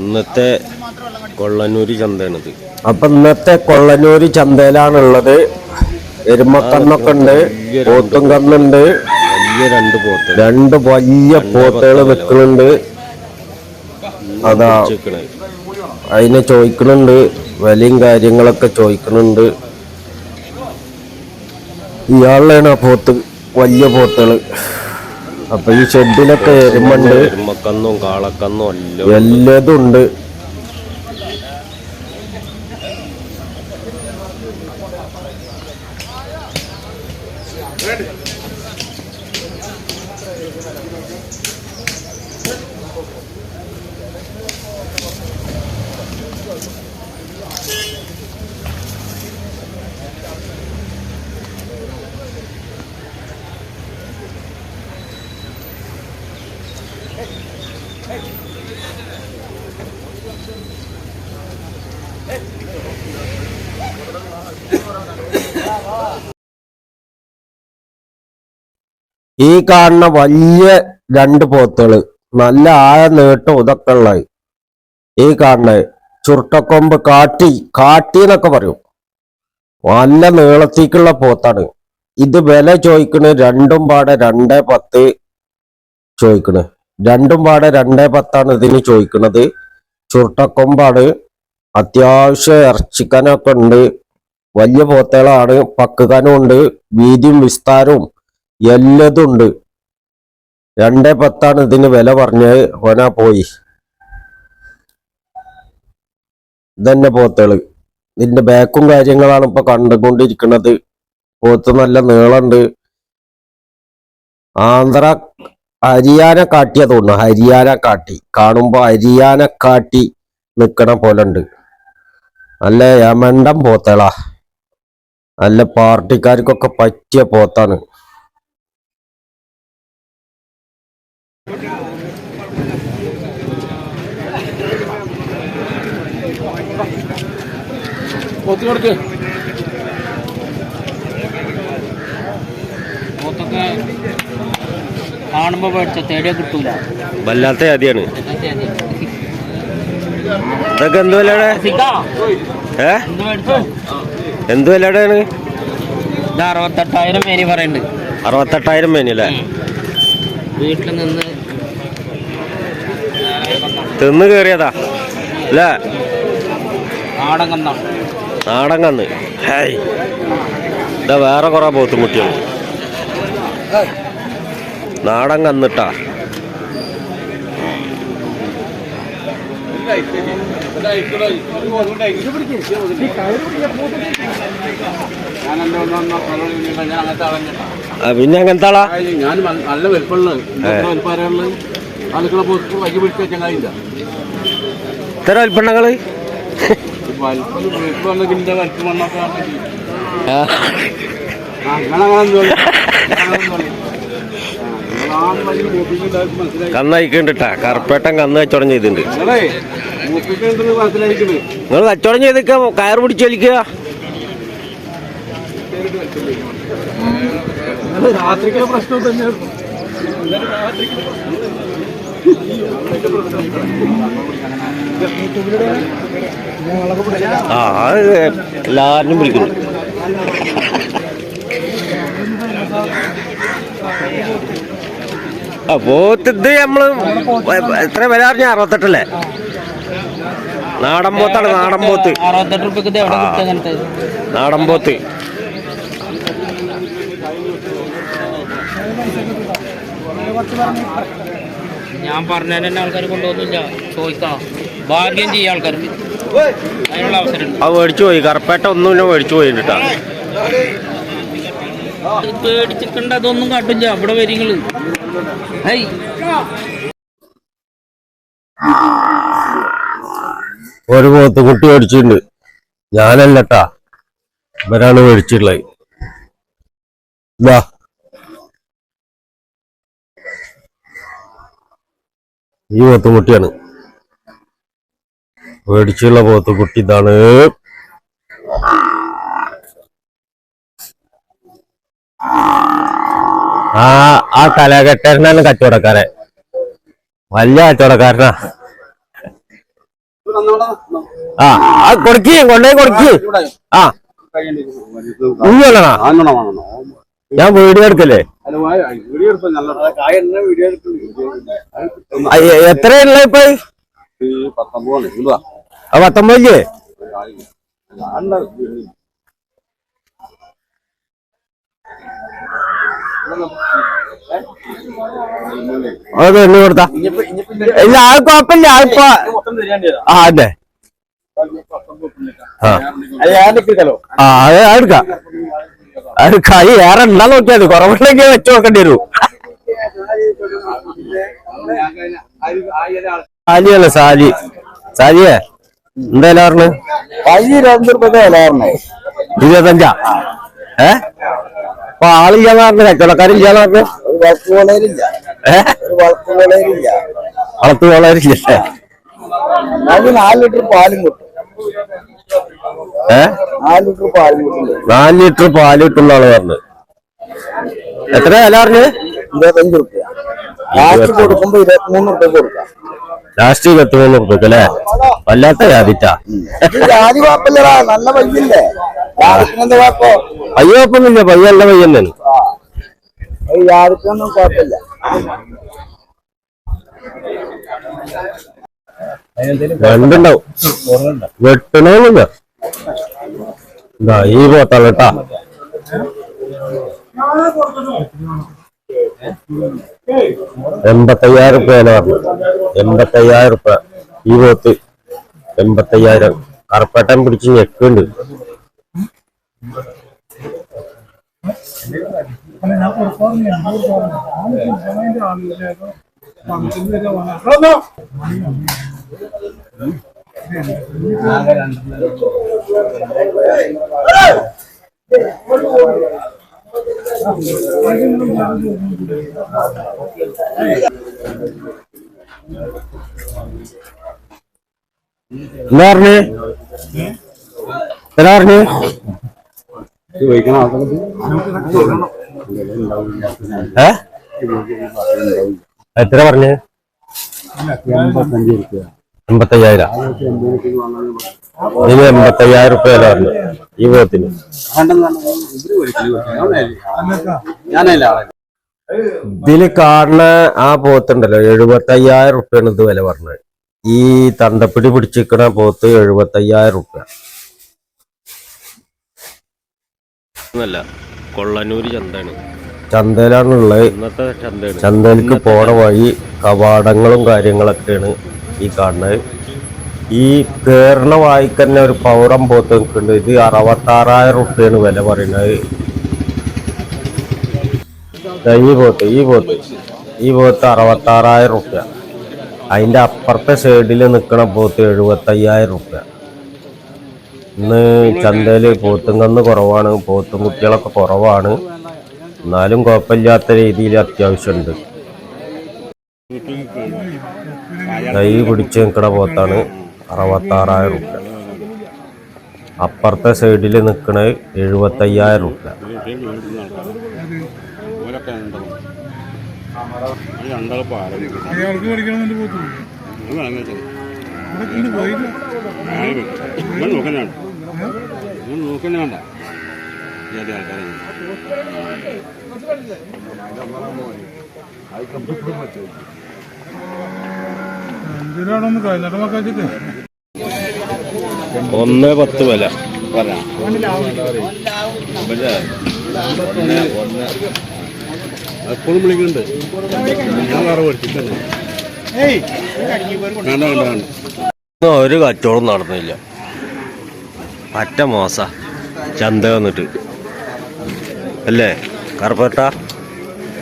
ഇന്നത്തെ കൊള്ളന്നൂര് ചന്തയാണിത്. അപ്പൊ ഇന്നത്തെ കൊള്ളനൂര് ചന്തയിലാണുള്ളത്. എരുമക്കണ്ണൊക്കെ ഉണ്ട് പോത്തും കണ്ണുണ്ട്. വലിയ രണ്ട് പോത്ത് രണ്ട് വലിയ പോത്തുകൾ നിൽക്കുന്നുണ്ട്. അതാ അതിനെ ചോദിക്കുന്നുണ്ട് വിലയും കാര്യങ്ങളൊക്കെ ചോദിക്കുന്നുണ്ട്. ഇയാളിലാണ് ആ പോത്ത് വലിയ പോത്തുകൾ അപ്പൊ ഈ ഷെഡിലൊക്കെ എരുമുണ്ട്. എരുമക്കന്നും കാളക്കന്നും എല്ലതും ഉണ്ട്. ഉണ്ട്. ഈ കാണുന്ന വലിയ രണ്ട് പോത്തുകൾ നല്ല ആഴ നീട്ടം ഇതൊക്കെ ഉള്ളത് ഈ കാണുന്ന ചുരുട്ടക്കൊമ്പ് കാട്ടി കാട്ടി എന്നൊക്കെ പറയും. നല്ല നീളത്തേക്കുള്ള പോത്താണ്. ഇത് വില ചോദിക്കണ് രണ്ടും പാടെ രണ്ടേ പത്ത് ചോദിക്കണ്. രണ്ടും പാടെ രണ്ടേ പത്താണ് ഇതിന് ചോദിക്കുന്നത് ചുരുട്ടക്കൊമ്പാണ്. അത്യാവശ്യം ഇറച്ചിക്കാനൊക്കെ ഉണ്ട്. വലിയ പോത്തുകളാണ്. പക്കുകാനും ഉണ്ട്. വീതിയും വിസ്താരവും എല്ലതും ഉണ്ട്. രണ്ടേ പത്താണ് ഇതിന് വില പറഞ്ഞത്. ഓനാ പോയി. ഇതന്നെ പോത്തേൾ ഇതിന്റെ ബാക്കും കാര്യങ്ങളാണ് ഇപ്പൊ കണ്ടുകൊണ്ടിരിക്കുന്നത് പോത്ത് നല്ല നീളമുണ്ട് ആന്ധ്ര ഹരിയാന കാട്ടിയാ തോന്നുന്നു. ഹരിയാന കാട്ടി. കാണുമ്പോ ഹരിയാന കാട്ടി നിക്കണ പോലെ ഉണ്ട് നല്ല യമണ്ടം പോത്തളാ. നല്ല പാർട്ടിക്കാർക്കൊക്കെ പറ്റിയ പോത്താണ്. പോത്ത് കാണുമ്പോ മേടിച്ച തേടിയ കിട്ടൂല. വല്ലാത്ത ജാതിയാണ്. ഇതൊക്കെ എന്ത് വിലയുടെ? ഏ? എന്ത് വിലയുടെയാണ്? ഇത് അറുപത്തെട്ടായിരം മേനി പറയുന്നുണ്ട് അറുപത്തെട്ടായിരം മേനിയല്ലേ വീട്ടിൽ നിന്ന് തിന്ന് കേറിയതാ. അല്ലേ? നാടൻ കന്നാ. നാടൻ കന്ന്. ഹേയ്. ഇതാ വേറെ കുറെ പോത്തുമുട്ടിയാണ് നാടൻ കന്നിട്ടാ. പിന്നെ അങ്ങനത്തെ ആളാ? ഞാൻ നല്ല വലിപ്പമുള്ള വലിപ്പാരുള്ള ആളുകളെ പോസ്റ്റ് വൈകി പിടിച്ച ചങ്ങായില്ല ഇത്ര വലിപ്പണ്ണങ്ങൾ വലിപ്പം വലിപ്പമുള്ള ഇതിന്റെ വലിപ്പം വന്നൊക്കെ ആ, മനസ്സിലായി കന്നയക്കുണ്ടിട്ടാ കറുപ്പേട്ടൻ കന്ന് കച്ചവടം ചെയ്തിട്ടുണ്ട് നിങ്ങൾ കച്ചവടം ചെയ്തിക്ക കയർ പിടിച്ച് വലിക്കുക. രാത്രിക്കുള്ള പ്രശ്നം ആ എല്ലാവരും വിളിക്കുന്നു. ആ പോത്ത് ഇത് നമ്മൾ എത്ര വില അറിഞ്ഞ? അറുപത്തെട്ടല്ലേ? നാടൻ പോത്താണ് നാടൻ പോത്ത്. നാടൻ പോത്ത്. ഞാൻ പറഞ്ഞ തന്നെ ആൾക്കാർ കൊണ്ടുപോകുന്നില്ല. ചോദിക്കാം. ഭാഗ്യം ചെയ്യാം ആൾക്കാർക്ക് അതിനുള്ള അവസരം അത് മേടിച്ചു പോയി. കറുപ്പേട്ട ഒന്നും മേടിച്ചു പോയി പേടിച്ചിട്ടുണ്ട് അതൊന്നും കാട്ടില്ല. അവിടെ വരിങ്ങൾ ഹൈ ഒരു പോത്ത് കുട്ടി മേടിച്ചിട്ടുണ്ട്. ഞാനല്ലട്ടാ. ഇവരാണ് മേടിച്ചിട്ടുള്ളത്. വാ ഈ പോത്തുകുട്ടിയാണ് മേടിച്ചുള്ള പോത്തുകുട്ടി ഇതാണ്. ആ ആ കലാകെട്ടരനാണ് കച്ചവടക്കാരൻ. വലിയ കച്ചവടക്കാരനാ. ആ ആ കൊടുക്കി കൊണ്ടുപോയി കൊടുക്കി. ആ. ഞാൻ വീഡിയോ എടുക്കല്ലേ? എത്രയുള്ള ഇപ്പൊ? ആ പത്തൊമ്പതില്ലേ അത് എണ്ണി കൊടുത്താ. ഇല്ല ആ കുഴപ്പമില്ല അതിപ്പോ ആ അതെ. ആ. എടുക്കാം. അത് കൈ ഏറെ ഉണ്ടാ നോക്കിയാൽ കുറവുണ്ടെങ്കിൽ വെച്ചു നോക്കേണ്ടി വരൂ. സാലിയല്ല സാലി. സാലിയേ എന്തായാലും പറഞ്ഞു ഇരുപത്തഞ്ചാ? ഏ? അപ്പൊ ആളില്ലാന്ന് പറഞ്ഞു കച്ചവടക്കാരില്ലാന്ന് പറഞ്ഞു? വളർത്തു വളരില്ലേ നാല് ലിറ്റർ പാലും കിട്ടും. ഏ? നാല് ലിറ്റർ പാലും കിട്ടും നാല് ലിറ്റർ പാൽ കിട്ടുന്നാണ് പറഞ്ഞത്. എത്ര വില പറഞ്ഞു ഇരുപത്തഞ്ച് റുപ്യ ലാസ്റ്റ് കൊടുക്കുമ്പോ ഇരുപത്തിമൂന്ന് റുപ്യ കൊടുക്കാം. ലാസ്റ്റ് ഇരുപത്തിമൂന്ന് റുപ്യക്ക് അല്ലേ? വല്ലാത്ത ജാതിറ്റാ ജാതി കുഴപ്പമില്ലടാ. നല്ല പയ്യല്ലേ ജാതിക്കെന്ത് കുഴപ്പോ പയ്യൊപ്പൊന്നുമില്ല പയ്യല്ല പയ്യൻ തന്നെ ഈ ജാതിക്കൊന്നും കുഴപ്പമില്ല. രണ്ടുണ്ടാവും. വെട്ടണമെന്നില്ല ഇതാ ഈ പോത്താണ് കേട്ടാ. എൺപത്തയ്യായിരം റുപ്യ വില പറഞ്ഞു. എൺപത്തയ്യായിരം റുപ്യ ഈ പോത്ത്. എൺപത്തയ്യായിരം. കറുപ്പേട്ടൻ പിടിച്ച് ഞെക്കുണ്ട് na perform in more than one design on the పంతొమ్మిది వందల ఎలా ఎలా എന്താ പറഞ്ഞേ ഏ? എത്ര പറഞ്ഞ്? എൺപത്തയ്യായിരം ഇതിന് എൺപത്തയ്യായിരം റുപ്യ വില പറഞ്ഞു? ഈ വിധത്തിന്. ഇതിൽ കാണുന്ന ആ പോത്തുണ്ടല്ലോ എഴുപത്തയ്യായിരം റുപ്യാണ് ഇത് വില പറഞ്ഞത്. ഈ തണ്ടപ്പിടി പിടിച്ചിരിക്കണ പോത്ത് എഴുപത്തയ്യായിരം റുപ്യ. ഒന്നല്ല കൊള്ളനൂര് ചന്തയാണ്. ചന്തയിലാണുള്ളത്. ഇന്നത്തെ ചന്തയാണ്. ചന്തയിലേക്ക് പോണ വഴി കവാടങ്ങളും കാര്യങ്ങളൊക്കെയാണ് ഈ കാണുന്നത്. ഈ കേറണ വായിക്ക് തന്നെ ഒരു പൗരം പോത്ത് നിൽക്കുന്നുണ്ട്. ഇത് അറുപത്താറായിരം റുപ്യാണ് വില പറയുന്നത്. ഈ പോത്ത് ഈ പോത്ത്. ഈ പോത്ത് അറുപത്താറായിരം റുപ്യ. അതിന്റെ അപ്പുറത്തെ സൈഡിൽ നിൽക്കണ പോത്ത് എഴുപത്തയ്യായിരം റുപ്യ. ഇന്ന് ചന്തയിൽ പോത്തും കന്ന് കുറവാണ്. പോത്തും കുട്ടികളൊക്കെ കുറവാണ്. എന്നാലും കുഴപ്പമില്ലാത്ത രീതിയിൽ അത്യാവശ്യമുണ്ട്. കൈ പിടിച്ച് നിൽക്കണ പോത്താണ് അറുപത്താറായിരം റുപ്യ. അപ്പുറത്തെ സൈഡിൽ നിൽക്കണത് എഴുപത്തയ്യായിരം റുപ്യ. അയാൾക്ക് നോക്കണ്ട ഒന്ന് പത്ത് വില. എപ്പോഴും വിളിക്കുന്നുണ്ട്. ഞാൻ വേറെ പഠിച്ചിട്ടുണ്ട് ഒരു കച്ചവടം നടന്നില്ല. പറ്റ മോസ. ചന്ത വന്നിട്ട്. അല്ലേ? കറുപ്പേട്ട?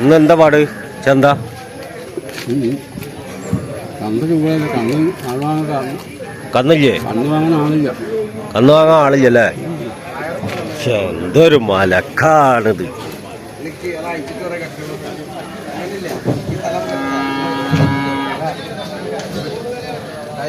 ഇന്ന് എന്താ പാട്? ചന്ത? കന്നില്ലേ? കന്ന് വാങ്ങാൻ ആളില്ലല്ലേ എന്തൊരു മലക്കാണിത്. മറ്റേ